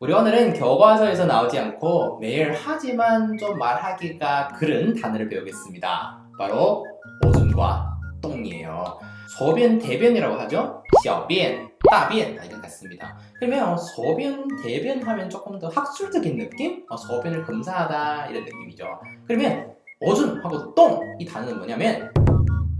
우리 오늘은 교과서에서 나오지 않고 매일 하지만 좀 말하기가 그른 단어를 배우겠습니다. 바로 오줌과 똥이에요. 소변, 대변이라고 하죠. 小便, 大便이런 같습니다. 그러면 소변, 대변 하면 조금 더 학술적인 느낌? 어, 소변을 검사하다 이런 느낌이죠. 그러면 오줌하고 똥 이 단어는 뭐냐면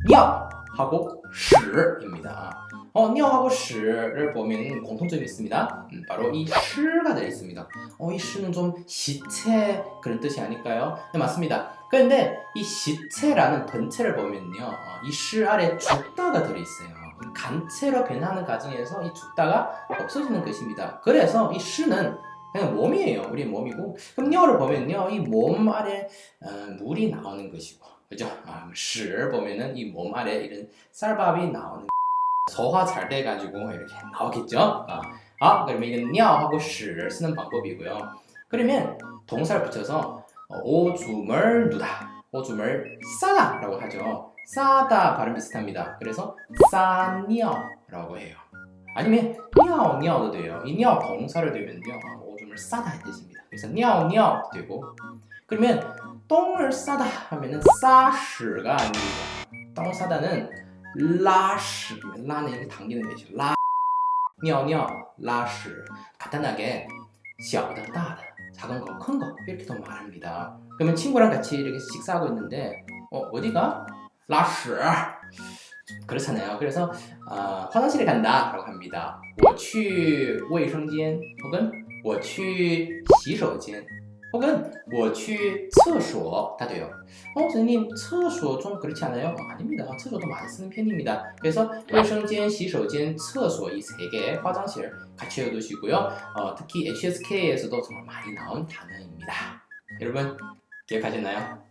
尿하고 屎입니다. 어, 니어하고 시를 보면 공통점이 있습니다. 음, 바로 이 시가 되어 있습니다. 어, 이 시는 좀 시체 그런 뜻이 아닐까요? 네, 맞습니다. 그런데 이 시체라는 전체를 보면요. 어, 이시 아래 죽다가 들어있어요. 간체로 변하는 과정에서 이 죽다가 없어지는 것입니다. 그래서 이 시는 그냥 몸이에요. 우리 몸이고. 그럼 니어를 보면요. 이 몸 아래 어, 물이 나오는 것이고. 그죠? 아, 시 보면은 이 몸 아래 이런 쌀밥이 나오는 소화 잘 돼가지고 이렇게 나오겠죠? 아, 아 그러면 이건 尿하고 屎 쓰는 방법이고요. 그러면 동사를 붙여서 어, 오줌을 누다, 오줌을 싸다 라고 하죠. 싸다 발음 비슷합니다. 그래서 싸녀라고 해요. 아니면 냐오냐도 돼요. 이냐 동사를 되면요 아, 오줌을 싸다 이 뜻입니다. 그래서 냐오냐도 되고 그러면 똥을 싸다 하면은 싸시가 아닙니다. 똥 싸다는 라시 라는 이렇게 당기는 것이죠. 라 냐오냐 라시 간단하게 小的 大的 작은 거, 큰 거 이렇게 더 말합니다. 그러면 친구랑 같이 이렇게 식사하고 있는데 어 어디가 라시 그렇잖아요. 그래서 아, 화장실에 간다라고 합니다. 我去卫生间 혹은 我去洗手间 혹은 我去厕所다 돼요. 어 선생님厕所좀 그렇지 않아요? 어, 아닙니다.厕所도 많이 쓰는 편입니다. 그래서 卫生间, 洗手间, 厕所이 세 개 화장실 같이 외워두시고요. 어, 특히 HSK에서도 정말 많이 나온 단어입니다. 여러분 기억하셨나요?